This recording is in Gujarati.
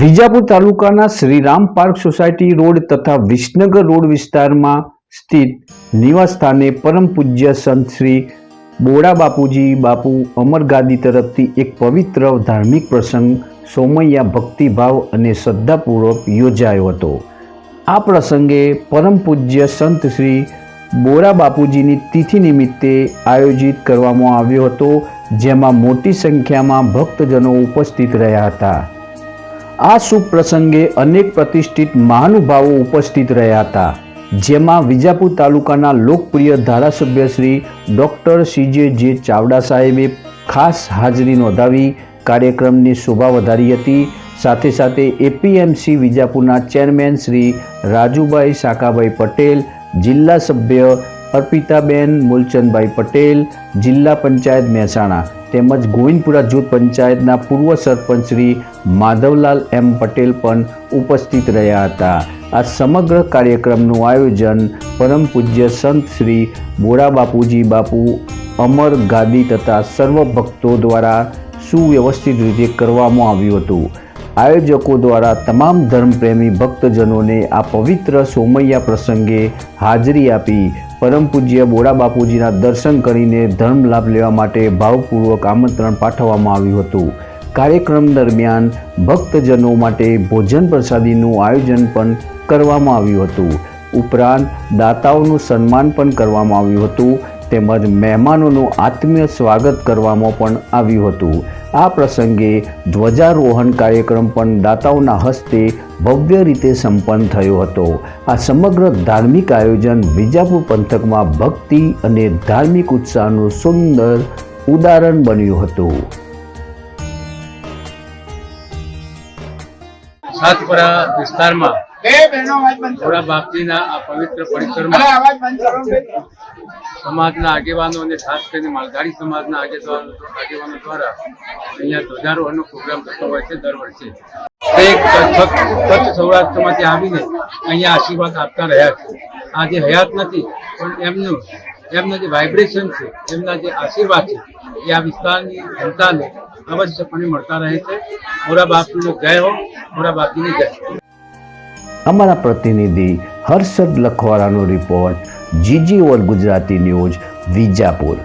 વિજાપુર તાલુકાના શ્રીરામ પાર્ક સોસાયટી રોડ તથા વિસનગર રોડ વિસ્તારમાં સ્થિત નિવાસસ્થાને પરમ પૂજ્ય સંત શ્રી બોડા બાપુજી બાપુ અમરગાદી તરફથી એક પવિત્ર ધાર્મિક પ્રસંગ સોમૈયા ભક્તિભાવ અને શ્રદ્ધાપૂર્વક યોજાયો હતો. આ પ્રસંગે પરમ પૂજ્ય સંત શ્રી બોરા બાપુજીની તિથિ નિમિત્તે આયોજિત કરવામાં આવ્યો હતો, જેમાં મોટી સંખ્યામાં ભક્તજનો ઉપસ્થિત રહ્યા હતા. આ શુભ પ્રસંગે અનેક પ્રતિષ્ઠિત મહાનુભાવો ઉપસ્થિત રહ્યા હતા, જેમાં વિજાપુર તાલુકાના લોકપ્રિય ધારાસભ્ય શ્રી ડૉક્ટર સીજે જે. ચાવડા સાહેબે ખાસ હાજરી નોંધાવી કાર્યક્રમની શોભા વધારી હતી. સાથે સાથે એપીએમસી વિજાપુરના ચેરમેન શ્રી રાજુભાઈ સાકાભાઈ પટેલ, જિલ્લા સભ્ય અર્પિતાબેન મૂલચંદભાઈ પટેલ, જિલ્લા પંચાયત મહેસાણા તેમજ ગોવિંદપુરા જૂથ પંચાયતના પૂર્વ સરપંચ શ્રી માધવલાલ એમ પટેલ પણ ઉપસ્થિત રહ્યા હતા. આ સમગ્ર કાર્યક્રમનું આયોજન પરમ પૂજ્ય સંત શ્રી બોરા બાપુજી બાપુ અમર ગાદી તથા સર્વ ભક્તો દ્વારા સુવ્યવસ્થિત રીતે કરવામાં આવ્યું હતું. આયોજકો દ્વારા તમામ ધર્મપ્રેમી ભક્તજનોને આ પવિત્ર સોમૈયા પ્રસંગે હાજરી આપી પરમ પૂજ્ય બોડા બાપુજીના દર્શન કરીને ધર્મ લાભ લેવા માટે ભાવપૂર્વક આમંત્રણ પાઠવવામાં આવ્યું હતું. કાર્યક્રમ દરમિયાન ભક્તજનો માટે ભોજન પ્રસાદીનું આયોજન પણ કરવામાં આવ્યું હતું. ઉપરાંત દાતાઓનું સન્માન પણ કરવામાં આવ્યું હતું. તેમજ મહેમાનોનું આત્મીય સ્વાગત કરવામાં પણ આવ્યું હતું. આ પ્રસંગે ધ્વજારોહણ કાર્યક્રમ પણ દાતાઓના હસ્તે ભવ્ય રીતે સંપન્ન થયો હતો. આ સમગ્ર ધાર્મિક આયોજન વિજાપુર પંથકમાં ભક્તિ અને ધાર્મિક ઉત્સાહનું સુંદર ઉદાહરણ બન્યું હતું. સાતપરા વિસ્તારમાં બે બહેનો અવાજ બંધ કરો. ભોળા બાપજીના આ પવિત્ર પરિસરમાં અવાજ બંધ કરો બે. સમાજના આગેવાનો અને ખાસ કરીને માલધારી સમાજના આગેવાનો આગેવાનો દ્વારા અહીંયા ધ્વજારોહણનો પ્રોગ્રામ થતો હોય છે દર વર્ષે તે કચ્છ કચ્છ સૌરાષ્ટ્રમાંથી આવીને અહીંયા આશીર્વાદ આપતા રહ્યા છે આ જે હયાત નથી પણ એમનું એમના જે વાઇબ્રેશન છે એમના જે આશીર્વાદ છે એ આ વિસ્તારની જનતાને અવશ્યપણે મળતા રહે છે મોરા બાપજીનો જય હો મોરા બાપજીની જય અમારા પ્રતિનિધિ હર્ષદ લખવાળાનો રિપોર્ટ જીજી ઓર ગુજરાતી ન્યૂઝ વિજાપુર.